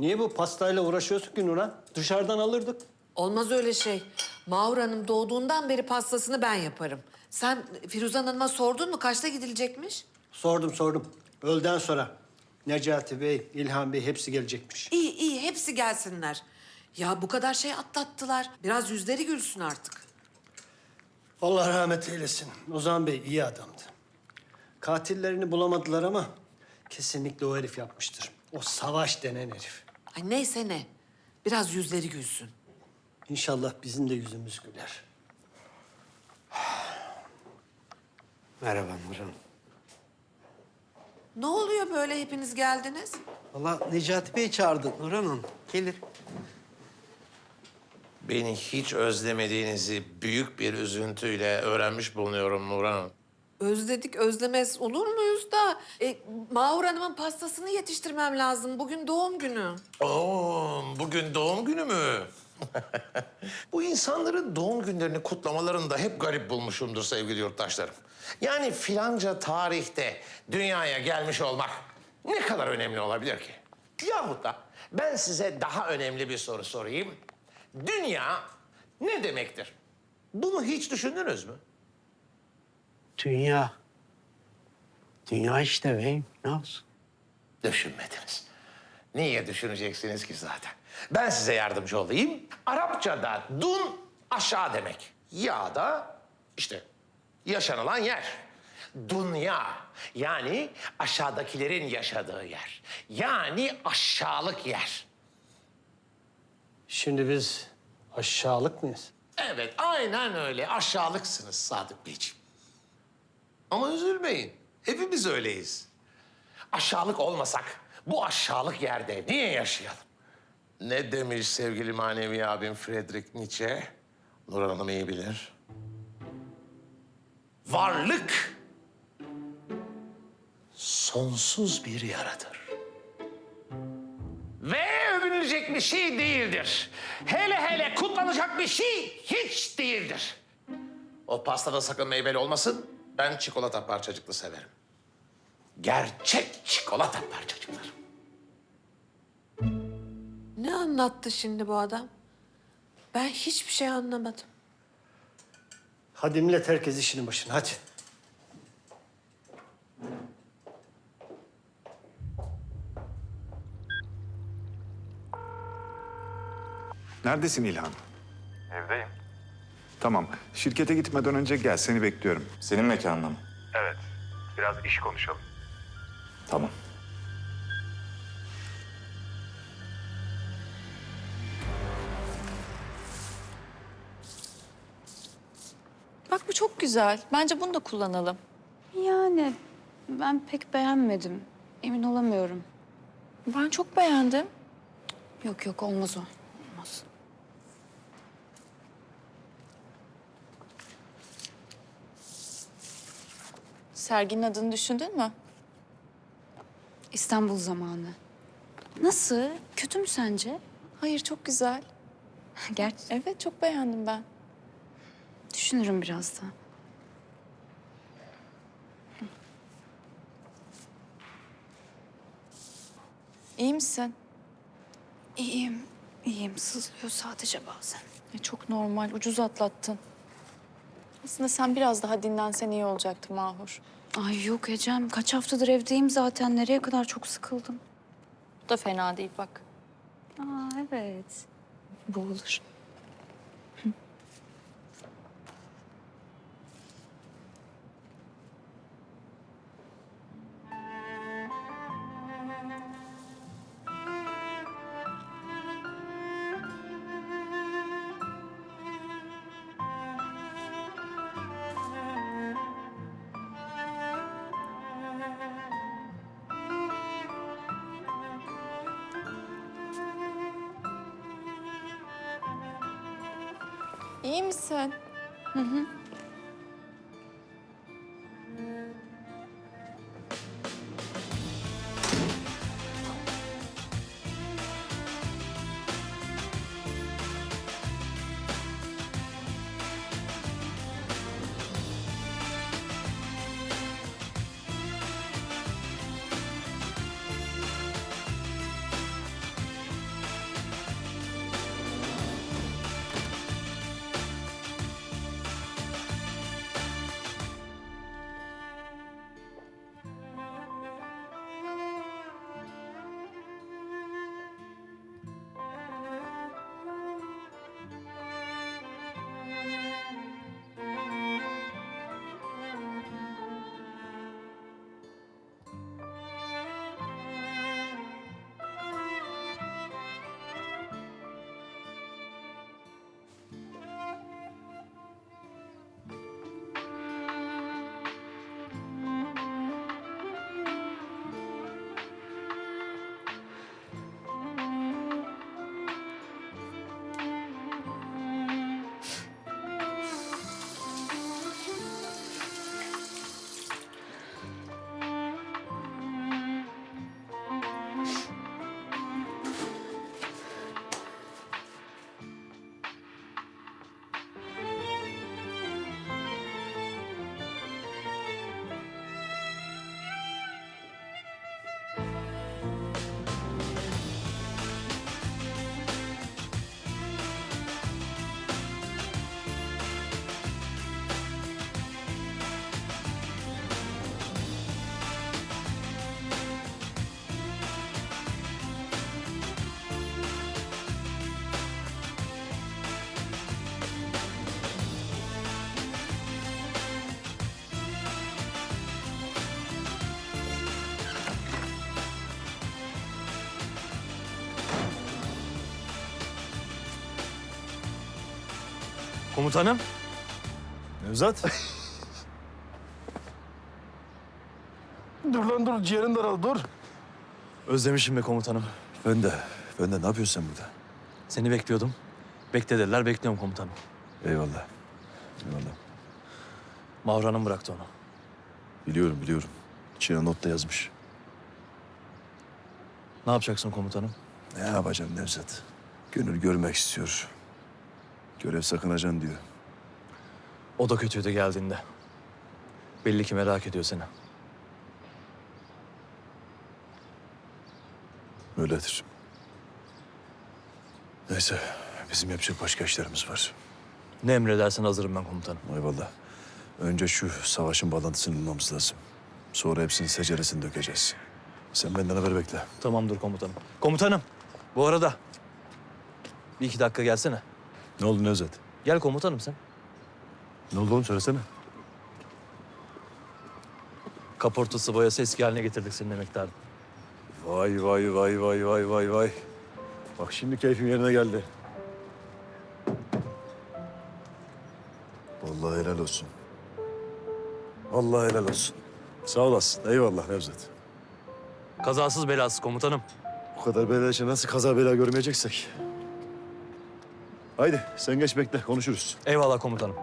Niye bu pastayla uğraşıyorsun ki Nurhan? Dışarıdan alırdık. Olmaz öyle şey. Mahur Hanım doğduğundan beri pastasını ben yaparım. Sen Firuzan Hanım'a sordun mu kaçta gidilecekmiş? Sordum sordum. Öğleden sonra Necati Bey, İlhan Bey hepsi gelecekmiş. İyi iyi hepsi gelsinler. Ya bu kadar şey atlattılar. Biraz yüzleri gülsün artık. Allah rahmet eylesin. Ozan Bey iyi adamdı. Katillerini bulamadılar ama kesinlikle o herif yapmıştır. O savaş denen herif. Ay neyse ne. Biraz yüzleri gülsün. İnşallah bizim de yüzümüz güler. Merhaba Nurhan. Ne oluyor böyle hepiniz geldiniz? Vallahi Necati Bey çağırdı Nurhan Hanım. Gelir. Beni hiç özlemediğinizi büyük bir üzüntüyle öğrenmiş bulunuyorum Nurhan Hanım. Özledik özlemez olur muyuz da e, Mahur Hanım'ın pastasını yetiştirmem lazım. Bugün doğum günü. Oo, bugün doğum günü mü? Bu insanların doğum günlerini kutlamalarını da hep garip bulmuşumdur sevgili yurttaşlarım. Yani filanca tarihte dünyaya gelmiş olmak ne kadar önemli olabilir ki? Yahut da ben size daha önemli bir soru sorayım. Dünya ne demektir? Bunu hiç düşündünüz mü? Dünya. Dünya işte beyim. Ne olsun? Düşünmediniz. Niye düşüneceksiniz ki zaten? Ben size yardımcı olayım. Arapçada dun aşağı demek. Ya da işte yaşanılan yer. Dünya yani aşağıdakilerin yaşadığı yer. Yani aşağılık yer. Şimdi biz aşağılık mıyız? Evet aynen öyle aşağılıksınız Sadık Beyciğim. Ama üzülmeyin hepimiz öyleyiz. Aşağılık olmasak bu aşağılık yerde niye yaşayalım? Ne demiş sevgili manevi abim Friedrich Nietzsche? Nurhan Hanım iyi bilir. Varlık sonsuz bir yaradır. Ve övünülecek bir şey değildir. Hele hele kutlanacak bir şey hiç değildir. O pastada sakın meyveli olmasın. Ben çikolata parçacıklı severim. Gerçek çikolata parçacıkları. Ne anlattı şimdi bu adam? Ben hiçbir şey anlamadım. Hadi millet herkes işinin başına hadi. Neredesin İlhan? Evdeyim. Tamam. Şirkete gitmeden önce gel. Seni bekliyorum. Senin mekanına mı? Evet. Biraz iş konuşalım. Tamam. Bak bu çok güzel. Bence bunu da kullanalım. Yani ben pek beğenmedim. Emin olamıyorum. Ben çok beğendim. Yok yok olmaz o. Olmaz. Serginin adını düşündün mü? İstanbul zamanı. Nasıl? Kötü mü sence? Hayır çok güzel. Gerçi Evet çok beğendim ben. düşünürüm biraz da. İyi misin? İyiyim. İyiyim. Sızlıyor sadece bazen. E, çok normal. Ucuz atlattın. Aslında sen biraz daha dinlensen iyi olacaktı Mahur. Ay yok Ecem. Kaç haftadır evdeyim zaten. Nereye kadar çok sıkıldım. Bu da fena değil bak. Aa evet. Bu olur. İyi misin? Komutanım. Nevzat. dur lan dur ciğerin daral dur. Özlemişim be komutanım. Ben de. Ben de ne yapıyorsun sen burada? Seni bekliyordum. Bekle dediler, bekliyorum komutanım. Eyvallah. Eyvallah. Mavranım bıraktı onu. Biliyorum biliyorum. İçine not da yazmış. Ne yapacaksın komutanım? Ne yapacağım Nevzat? Gönül görmek istiyor. Görev sakınacaksın diyor. O da kötüydü geldiğinde. Belli ki merak ediyor seni. Öyledir. Neyse. Bizim yapacak başka işlerimiz var. Ne emredersen hazırım ben komutanım. Eyvallah. Önce şu savaşın bağlantısını bulmamız lazım. Sonra hepsinin seceresini dökeceğiz. Sen benden haber bekle. Tamamdır komutanım. Komutanım, bu arada bir iki dakika gelsene. Ne oldu Nevzat? Gel komutanım sen. Ne oldu oğlum söylesene. Kaportası boyası eski haline getirdik senin emektarın. Vay vay vay vay vay vay vay. Bak şimdi keyfim yerine geldi. Vallahi helal olsun. Vallahi helal olsun. Sağ olasın. Eyvallah Nevzat. Kazasız belasız komutanım. Bu kadar bela nasıl kaza bela görmeyeceksek. Haydi sen geç bekle konuşuruz. Eyvallah komutanım.